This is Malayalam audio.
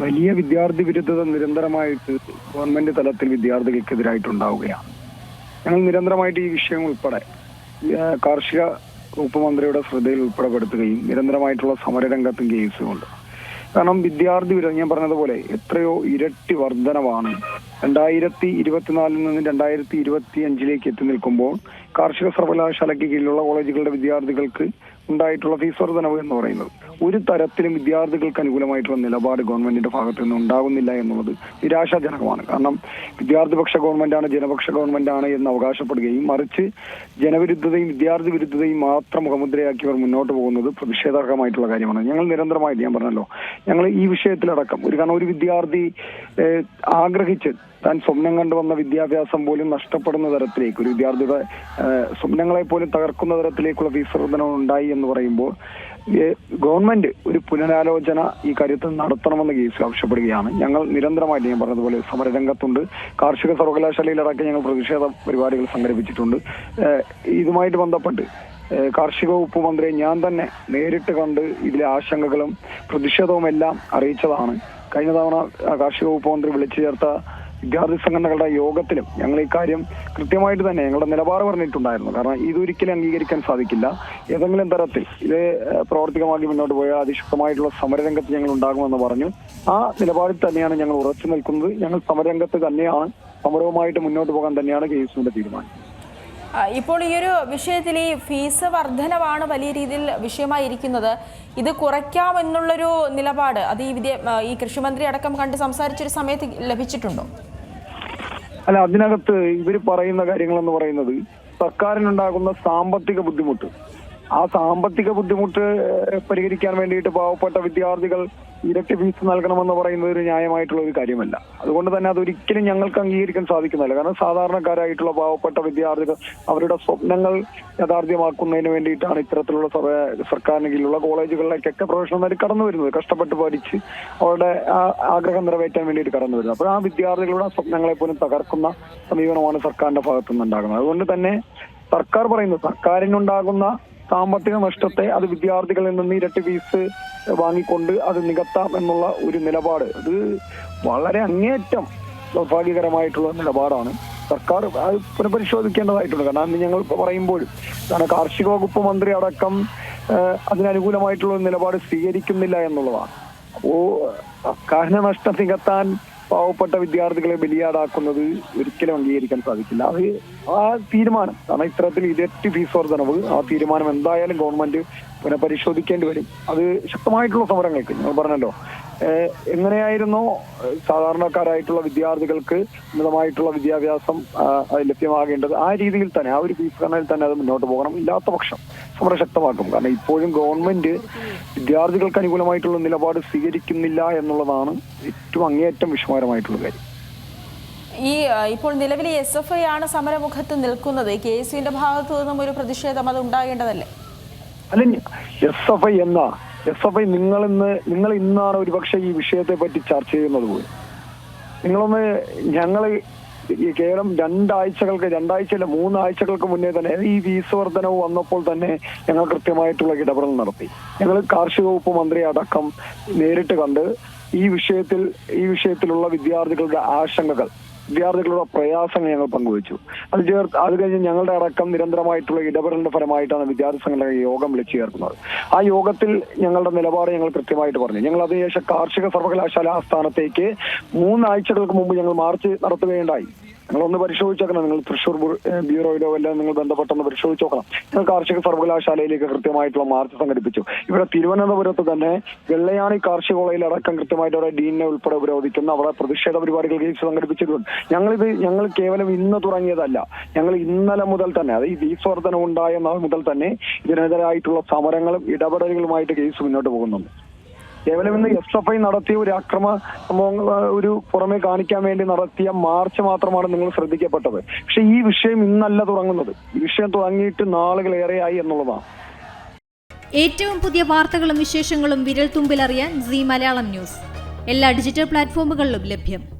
വലിയ വിദ്യാർത്ഥി വിരുദ്ധത നിരന്തരമായിട്ട് ഗവൺമെന്റ് തലത്തിൽ വിദ്യാർത്ഥികൾക്കെതിരായിട്ടുണ്ടാവുകയാണ്. ഞങ്ങൾ നിരന്തരമായിട്ട് ഈ വിഷയം ഉൾപ്പെടെ കാർഷിക വകുപ്പ് മന്ത്രിയുടെ ശ്രദ്ധയിൽ ഉൾപ്പെടെപ്പെടുത്തുകയും നിരന്തരമായിട്ടുള്ള സമരരംഗത്തും കേസുമുണ്ട് കാരണം വിദ്യാർത്ഥി വിരുദ്ധ ഞാൻ പറഞ്ഞതുപോലെ എത്രയോ ഇരട്ടി വർധനവാണ്. രണ്ടായിരത്തി ഇരുപത്തിനാലിൽ നിന്ന് രണ്ടായിരത്തി ഇരുപത്തി അഞ്ചിലേക്ക് എത്തി നിൽക്കുമ്പോൾ കാർഷിക സർവകലാശാലയ്ക്ക് കീഴിലുള്ള കോളേജുകളുടെ വിദ്യാർത്ഥികൾക്ക് ഉണ്ടായിട്ടുള്ള ഫീസ് വർധനവ് എന്ന് പറയുന്നത്. ഒരു തരത്തിലും വിദ്യാർത്ഥികൾക്ക് അനുകൂലമായിട്ടുള്ള നിലപാട് ഗവൺമെന്റിന്റെ ഭാഗത്തു നിന്ന് ഉണ്ടാകുന്നില്ല എന്നുള്ളത് നിരാശാജനകമാണ്. കാരണം വിദ്യാർത്ഥിപക്ഷ ഗവൺമെന്റാണ് ജനപക്ഷ ഗവൺമെന്റാണ് എന്ന് അവകാശപ്പെടുകയും മറിച്ച് ജനവിരുദ്ധതയും വിദ്യാർത്ഥി വിരുദ്ധതയും മാത്രം മുഖമുദ്രയാക്കിയവർ മുന്നോട്ട് പോകുന്നത് പ്രതിഷേധാർഹമായിട്ടുള്ള കാര്യമാണ്. ഞങ്ങൾ നിരന്തരമായിട്ട് ഞാൻ പറഞ്ഞല്ലോ ഞങ്ങൾ ഈ വിഷയത്തിലടക്കം ഒരു കാരണം ഒരു വിദ്യാർത്ഥി ആഗ്രഹിച്ച് താൻ സ്വപ്നം കണ്ടുവന്ന വിദ്യാഭ്യാസം പോലും നഷ്ടപ്പെടുന്ന തരത്തിലേക്ക് ഒരു വിദ്യാർത്ഥിയുടെ സ്വപ്നങ്ങളെ പോലും തകർക്കുന്ന തരത്തിലേക്കുള്ള ഫീസ് ഉണ്ടായി എന്ന് പറയുമ്പോൾ ഗവൺമെന്റ് ഒരു പുനരാലോചന ഈ കാര്യത്തിൽ നടത്തണമെന്ന് കേസ് ആവശ്യപ്പെടുകയാണ്. ഞങ്ങൾ നിരന്തരമായിട്ട് ഞാൻ പറഞ്ഞതുപോലെ സമരരംഗത്തുണ്ട്. കാർഷിക സർവകലാശാലയിലടക്കം ഞങ്ങൾ പ്രതിഷേധ പരിപാടികൾ സംഘടിപ്പിച്ചിട്ടുണ്ട്. ഇതുമായിട്ട് ബന്ധപ്പെട്ട് കാർഷിക വകുപ്പ് മന്ത്രിയെ ഞാൻ തന്നെ നേരിട്ട് കണ്ട് ഇതിലെ ആശങ്കകളും പ്രതിഷേധവും എല്ലാം അറിയിച്ചതാണ്. കഴിഞ്ഞ തവണ കാർഷിക വകുപ്പ് മന്ത്രി വിളിച്ചു ചേർത്ത വിദ്യാർത്ഥി സംഘടനകളുടെ യോഗത്തിലും ഞങ്ങൾ ഇക്കാര്യം കാര്യം കൃത്യമായിട്ട് തന്നെ ഞങ്ങളുടെ നിലപാട് പറഞ്ഞിട്ടുണ്ടായിരുന്നു. കാരണം ഇതൊരിക്കലും അംഗീകരിക്കാൻ സാധിക്കില്ല. ഏതെങ്കിലും തരത്തിൽ ഇത് പ്രവർത്തികമാക്കി മുന്നോട്ട് പോയാൽ അതിശക്തമായിട്ടുള്ള സമരരംഗത്ത് ഞങ്ങൾ ഉണ്ടാകുമെന്ന് പറഞ്ഞു. ആ നിലപാടിൽ തന്നെയാണ് ഞങ്ങൾ ഉറച്ചു നിൽക്കുന്നത്. ഞങ്ങൾ സമരരംഗത്ത് തന്നെയാണ് സമരവുമായിട്ട് മുന്നോട്ട് പോകാൻ തന്നെയാണ് കെ തീരുമാനം. ഇപ്പോൾ ഈ ഒരു വിഷയത്തിൽ ഈ ഫീസ് വർധനവാണ് വലിയ രീതിയിൽ വിഷയമായിരിക്കുന്നത്. ഇത് കുറയ്ക്കാമെന്നുള്ളൊരു നിലപാട് അത് ഈ വിദ്യ ഈ കൃഷിമന്ത്രി അടക്കം കണ്ട് സംസാരിച്ചൊരു സമയത്ത് ലഭിച്ചിട്ടുണ്ടോ? അല്ല അതിനകത്ത് ഇവർ പറയുന്ന കാര്യങ്ങൾ എന്ന് പറയുന്നത് സർക്കാരിനുണ്ടാകുന്ന സാമ്പത്തിക ബുദ്ധിമുട്ട്. ആ സാമ്പത്തിക ബുദ്ധിമുട്ട് പരിഹരിക്കാൻ വേണ്ടിയിട്ട് പാവപ്പെട്ട വിദ്യാർത്ഥികൾ ഇരട്ടി ഫീസ് നൽകണമെന്ന് പറയുന്നത് ഒരു ന്യായമായിട്ടുള്ള ഒരു കാര്യമല്ല. അതുകൊണ്ട് തന്നെ അതൊരിക്കലും ഞങ്ങൾക്ക് അംഗീകരിക്കാൻ സാധിക്കുന്നില്ല. കാരണം സാധാരണക്കാരായിട്ടുള്ള പാവപ്പെട്ട വിദ്യാർത്ഥികൾ അവരുടെ സ്വപ്നങ്ങൾ യാഥാർത്ഥ്യമാക്കുന്നതിന് വേണ്ടിയിട്ടാണ് ഇത്തരത്തിലുള്ള സർക്കാരിന് കീഴിലുള്ള കോളേജുകളിലേക്കൊക്കെ പ്രൊഫഷണൽ കടന്നു വരുന്നത്. കഷ്ടപ്പെട്ട് പഠിച്ച് അവരുടെ ആഗ്രഹം നിറവേറ്റാൻ വേണ്ടിയിട്ട് കടന്നു വരുന്നത്. അപ്പോൾ ആ വിദ്യാർത്ഥികളുടെ സ്വപ്നങ്ങളെ പോലും തകർക്കുന്ന സമീപനമാണ് സർക്കാരിന്റെ ഭാഗത്തുനിന്ന് ഉണ്ടാകുന്നത് അതുകൊണ്ട് തന്നെ സർക്കാർ പറയുന്നത് സർക്കാരിനുണ്ടാകുന്ന സാമ്പത്തിക നഷ്ടത്തെ അത് വിദ്യാർത്ഥികളിൽ നിന്ന് ഇരട്ടി ഫീസ് വാങ്ങിക്കൊണ്ട് അത് നികത്താം എന്നുള്ള ഒരു നിലപാട്. അത് വളരെ അങ്ങേയറ്റം ദൗർഭാഗ്യകരമായിട്ടുള്ള നിലപാടാണ്. സർക്കാർ അത് പുനഃപരിശോധിക്കേണ്ടതായിട്ടുണ്ട്. കാരണം അന്ന് ഞങ്ങൾ പറയുമ്പോൾ കാരണം കാർഷിക വകുപ്പ് മന്ത്രി അടക്കം അതിനനുകൂലമായിട്ടുള്ള നിലപാട് സ്വീകരിക്കുന്നില്ല എന്നുള്ളതാണ്. അപ്പോ സർക്കാരിന് നഷ്ടം നികത്താൻ പാവപ്പെട്ട വിദ്യാർത്ഥികളെ ബലിയാടാക്കുന്നത് ഒരിക്കലും അംഗീകരിക്കാൻ സാധിക്കില്ല. അത് ആ തീരുമാനം. കാരണം ഇത്തരത്തിൽ ഇരട്ടി ഫീസ് വർധനവ് ആ തീരുമാനം എന്തായാലും ഗവൺമെന്റ് പുനഃപരിശോധിക്കേണ്ടി വരും. അത് ശക്തമായിട്ടുള്ള സമരങ്ങൾക്ക് ഞങ്ങൾ പറഞ്ഞല്ലോ. എങ്ങനെയായിരുന്നു സാധാരണക്കാരായിട്ടുള്ള വിദ്യാർത്ഥികൾക്ക് ഉന്നതമായിട്ടുള്ള വിദ്യാഭ്യാസം ലഭ്യമാകേണ്ടത്? ആ രീതിയിൽ തന്നെ ആ ഒരു ഫീസ് ഘടനയിൽ തന്നെ അത് മുന്നോട്ട് പോകണം. ഇല്ലാത്ത പക്ഷം സമരം ശക്തമാക്കും. കാരണം ഇപ്പോഴും ഗവൺമെന്റ് വിദ്യാർത്ഥികൾക്ക് അനുകൂലമായിട്ടുള്ള നിലപാട് സ്വീകരിക്കുന്നില്ല എന്നുള്ളതാണ് ഏറ്റവും അങ്ങേയറ്റം വിഷമകരമായിട്ടുള്ള കാര്യം. ഈ ഇപ്പോൾ നിലവിൽ എസ് എഫ് ഐ ആണ് സമരമുഖത്ത് നിൽക്കുന്നത്. കെ എസ് യുന്റെ ഭാഗത്തു നിന്നും ഒരു പ്രതിഷേധം അത് ഉണ്ടാകേണ്ടതല്ലേ? അല്ല എസ് എഫ് ഐ എന്നാ? എസ് എഫ് ഐ നിങ്ങൾ ഇന്ന് നിങ്ങൾ ഇന്നാണ് ഒരുപക്ഷെ ഈ വിഷയത്തെ പറ്റി ചർച്ച ചെയ്യുന്നത് പോലും. നിങ്ങളൊന്ന് ഞങ്ങൾ കേരളം രണ്ടാഴ്ചകൾക്ക് രണ്ടാഴ്ചയല്ല മൂന്നാഴ്ചകൾക്ക് മുന്നേ തന്നെ ഈ ഫീസ് വർധനവ് വന്നപ്പോൾ തന്നെ ഞങ്ങൾ കൃത്യമായിട്ടുള്ള ഇടപെടൽ നടത്തി. ഞങ്ങൾ കാർഷിക വകുപ്പ് മന്ത്രി അടക്കം നേരിട്ട് കണ്ട് ഈ വിഷയത്തിൽ ഈ വിഷയത്തിലുള്ള വിദ്യാർത്ഥികളുടെ ആശങ്കകൾ വിദ്യാർത്ഥികളുടെ പ്രയാസങ്ങൾ ഞങ്ങൾ പങ്കുവച്ചു. അത് ചേർത്ത് അത് കഴിഞ്ഞ് ഞങ്ങളുടെ അടക്കം നിരന്തരമായിട്ടുള്ള ഇടപെടലിന്റെ ഫലമായിട്ടാണ് വിദ്യാർത്ഥി സംഘടന യോഗം വിളിച്ചു ചേർക്കുന്നത്. ആ യോഗത്തിൽ ഞങ്ങളുടെ നിലപാട് ഞങ്ങൾ കൃത്യമായിട്ട് പറഞ്ഞു. ഞങ്ങൾ അതിനുശേഷം കാർഷിക സർവകലാശാല ആസ്ഥാനത്തേക്ക് മൂന്നാഴ്ചകൾക്ക് മുമ്പ് ഞങ്ങൾ മാർച്ച് നടത്തുകയുണ്ടായി. നിങ്ങളൊന്ന് പരിശോധിച്ചോക്കണം. നിങ്ങൾ തൃശ്ശൂർ ബ്യൂറോയിലോ വല്ല നിങ്ങൾ ബന്ധപ്പെട്ടൊന്ന് പരിശോധിച്ച് നോക്കണം ഞങ്ങൾ കാർഷിക സർവകലാശാലയിലേക്ക് കൃത്യമായിട്ടുള്ള മാർച്ച് സംഘടിപ്പിച്ചു. ഇവിടെ തിരുവനന്തപുരത്ത് തന്നെ വെള്ളയാണി കാർഷിക കോളേജിൽ അടക്കം കൃത്യമായിട്ട് അവിടെ ഡീനെ ഉൾപ്പെടെ ഉപരോധിക്കുന്ന അവിടെ പ്രതിഷേധ പരിപാടികൾ കേസ് സംഘടിപ്പിച്ചിട്ടുണ്ട്. ഞങ്ങളിത് ഞങ്ങൾ കേവലം ഇന്ന് തുടങ്ങിയതല്ല. ഞങ്ങൾ ഇന്നലെ മുതൽ തന്നെ അത് ഈ ഫീസ് വർധന ഉണ്ടായ മുതൽ തന്നെ ഇതിനെതിരായിട്ടുള്ള സമരങ്ങളും ഇടപെടലുകളുമായിട്ട് കേസ് മുന്നോട്ട് പോകുന്നുണ്ട്. കേവലം ഇന്ന് എസ് എഫ് ഐ നടത്തിയ ഒരു അക്രമ ഒരു പുറമെ കാണിക്കാൻ വേണ്ടി നടത്തിയ മാർച്ച് മാത്രമാണ് നിങ്ങൾ ശ്രദ്ധിക്കപ്പെട്ടത്. പക്ഷെ ഈ വിഷയം ഇന്നല്ല തുടങ്ങുന്നത്. ഈ വിഷയം തുടങ്ങിയിട്ട് നാളുകളേറെയായി എന്നുള്ളതാണ്. ഏറ്റവും പുതിയ വാർത്തകളും വിശേഷങ്ങളും വിരൽ തുമ്പിലറിയാൻ സി മലയാളം ന്യൂസ്. എല്ലാ ഡിജിറ്റൽ പ്ലാറ്റ്ഫോമുകളിലും ലഭ്യം.